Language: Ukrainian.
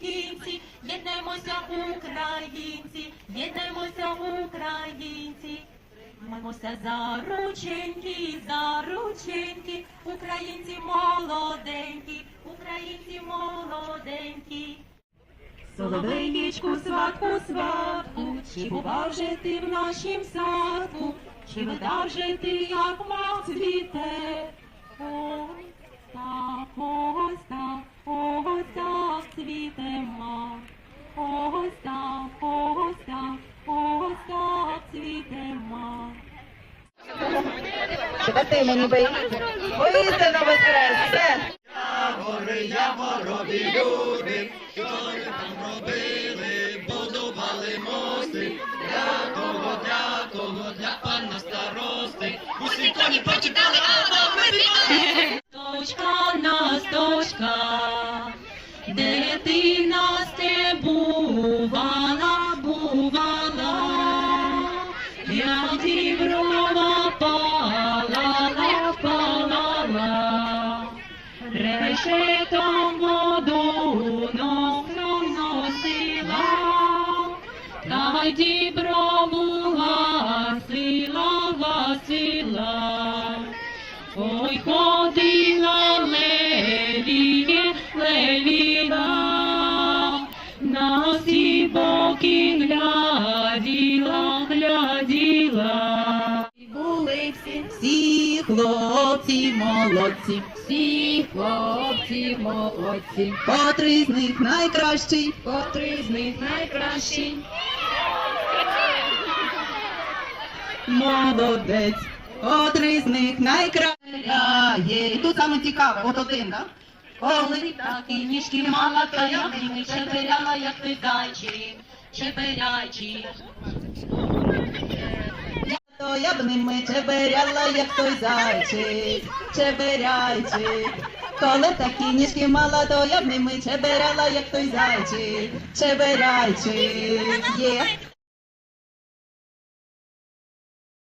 Кінці, єднаймося, українці, єднаймося, українці. Маємося за рученьки, за українці молоденькі, українці молоденькі. Соловейничку, сватку, сватку, чи бува вже ти в нашім садку, чи вода вже ти, як цвіте? Ось так, ось так, ось так цвіте мак. Ось так, ось так, ось так цвіте мак. Що ти мені бий? Воістину воскрес! Все! Гори, яворові люди, що там робили, будували мости, для того, для того, для старости. Усі коні почитали, а ми Дочка нас, дочка, де ти нас не бувала, як діброва палала, палала, решетом воду носом носила, та діброву Ой, ходила леліє, леліла, на всі боки гляділа, гляділа. Були всі, всі хлопці молодці, Всі хлопці молодці, котрий з них найкращий, котрий з них найкращий. молодець, котрий з них найкращий. І тут саме цікаве, от один, так? Коли Такі ніжки мала, та я ними чеберяла, як ти зайчик, чеберячий. то я б ними чеберяла, як той зайчик, чеберяйчик. Коли б такі ніжки мала, то я б ними чеберяла, як той зайчик, чеберяйчик. Є.